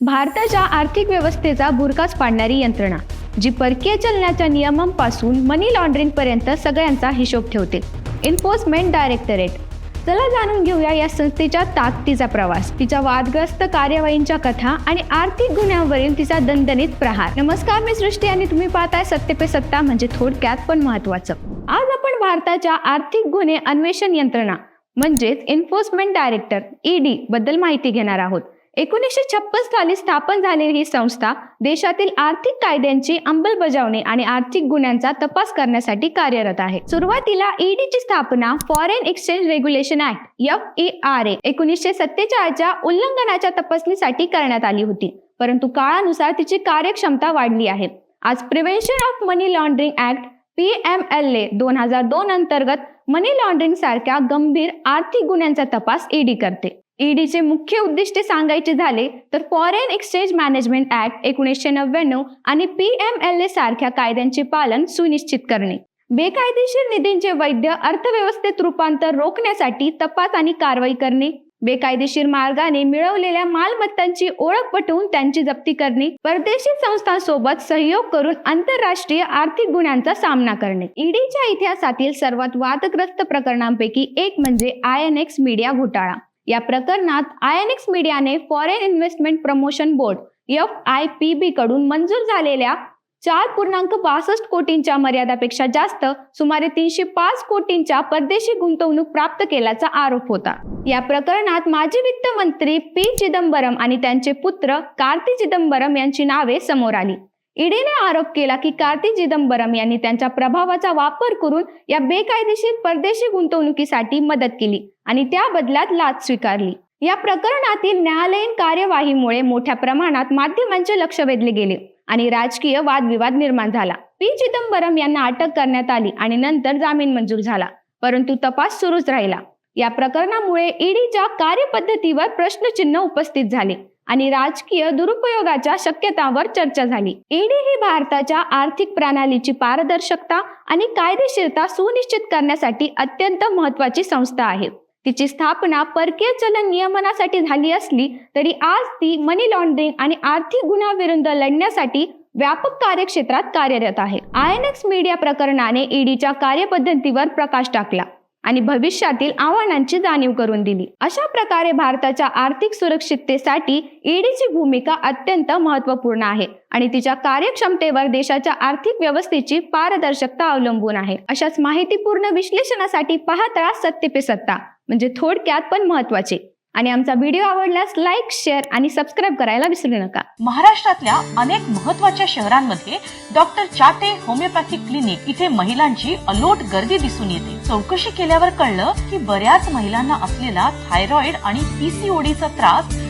भारताच्या आर्थिक व्यवस्थेचा बुरकाच पाडणारी यंत्रणा जी परकीय चलनाच्या नियमांपासून मनी लॉन्ड्रिंगपर्यंत सगळ्यांचा हिशोब ठेवते. एन्फोर्समेंट डायरेक्टरेट चला जाणून घेऊया या संस्थेच्या ताकदीचा प्रवास तिच्या वादग्रस्त कार्यवाहींच्या कथा आणि आर्थिक गुन्ह्यांवरील तिचा दणदणीत प्रहार. नमस्कार मी सृष्टी आणि तुम्ही पाहताय सत्य पे सत्ता म्हणजे थोडक्यात पण महत्वाचं आज आपण भारताच्या आर्थिक गुन्हे अन्वेषण यंत्रणा म्हणजेच एन्फोर्समेंट डायरेक्टर ईडी बद्दल माहिती घेणार आहोत. एकोणीसशे छप्पन साली स्थापन झालेली ही संस्था देशातील आर्थिक कायद्यांची अंमलबजावणी आणि आर्थिक गुन्ह्यांचा तपास करण्यासाठी कार्यरत आहे. सुरुवातीला ईडीची स्थापना foreign exchange regulation act F E R A एकोणीसशे सत्तेचाळच्या उल्लंघनाच्या तपासणीसाठी करण्यात आली होती. परंतु काळानुसार तिची कार्यक्षमता वाढली आहे. आज prevention of money laundering act P M L A दोन हजार दोन अंतर्गत मनी लॉन्ड्रिंग सारख्या गंभीर आर्थिक गुन्ह्यांचा तपास ईडी करते. ईडीचे मुख्य उद्दिष्टे सांगायचे झाले तर फॉरेन एक्सचेंज मॅनेजमेंट ऍक्ट एकोणीसशे नव्याण्णव आणि पी एम एल ए सारख्या कायद्यांचे पालन सुनिश्चित करणे. बेकायदेशीर निधींचे वैध अर्थव्यवस्थेत रूपांतर रोखण्यासाठी तपास आणि कारवाई करणे. बेकायदेशीर मार्गाने मिळवलेल्या मालमत्तांची ओळख पटवून त्यांची जप्ती करणे. परदेशी संस्थांसोबत सहयोग करून आंतरराष्ट्रीय आर्थिक गुन्ह्यांचा सामना करणे. ईडीच्या इतिहासातील सर्वात वादग्रस्त प्रकरणांपैकी एक म्हणजे आय एन एक्स मीडिया घोटाळा. या प्रकरणात आय एन एक्स मीडियाने foreign investment promotion board F I P B कडून मंजूर झालेल्या चार पूर्णांक बासष्ट कोटींच्या मर्यादापेक्षा जास्त सुमारे तीनशे पाच कोटींच्या परदेशी गुंतवणूक प्राप्त केल्याचा आरोप होता. या प्रकरणात माजी वित्त मंत्री पी चिदंबरम आणि त्यांचे पुत्र कार्ती चिदंबरम यांची नावे समोर आली. ईडीने आरोप केला की कार्ती चिदंबरम यांनी त्यांच्या प्रभावाचा वापर करून या बेकायदेशीर परदेशी गुंतवणुकीसाठी मदत केली आणि त्या बदल्यात लाच स्वीकारली. या प्रकरणातील न्यायालयीन कार्यवाहीमुळे मोठ्या प्रमाणात माध्यमांचे लक्ष वेधले गेले आणि राजकीय वादविवाद निर्माण झाला. पी. चिदंबरम यांना अटक करण्यात आली आणि नंतर जामीन मंजूर झाला परंतु तपास सुरूच राहिला. या प्रकरणामुळे ईडीच्या कार्यपद्धतीवर प्रश्नचिन्ह उपस्थित झाले. आणि राजकीय दुरुपयोगाच्या शक्यतांवर चर्चा झाली. ईडी ही भारताच्या आर्थिक प्रणालीची पारदर्शकता आणि कायदेशीरता सुनिश्चित करण्यासाठी अत्यंत महत्वाची संस्था आहे. तिची स्थापना परकीय चलन नियमनासाठी झाली असली तरी आज ती मनी लॉन्ड्रिंग आणि आर्थिक गुन्ह्याविरुद्ध लढण्यासाठी व्यापक कार्यक्षेत्रात कार्यरत आहे. आय एन एक्स मीडिया प्रकरणाने ईडीच्या कार्यपद्धतीवर प्रकाश टाकला. आणि भविष्यातील आव्हानांची जाणीव करून दिली. अशा प्रकारे भारताच्या आर्थिक सुरक्षिततेसाठी ईडीची भूमिका अत्यंत महत्त्वपूर्ण आहे आणि तिच्या कार्यक्षमतेवर देशाच्या आर्थिक व्यवस्थेची पारदर्शकता अवलंबून आहे. अशाच माहितीपूर्ण विश्लेषणासाठी पाहत राहा सत्य पे सत्ता म्हणजे थोडक्यात पण महत्त्वाचे आणि आमचा व्हिडिओ आवडल्यास लाईक शेअर आणि सबस्क्राईब करायला विसरू नका. महाराष्ट्रातल्या अनेक महत्त्वाच्या शहरांमध्ये डॉक्टर चाटे होमिओपॅथिक क्लिनिक इथे महिलांची अलोट गर्दी दिसून येते. चौकशी केल्यावर कळलं की बऱ्याच महिलांना असलेला थायरॉइड आणि पीसीओडीचा त्रास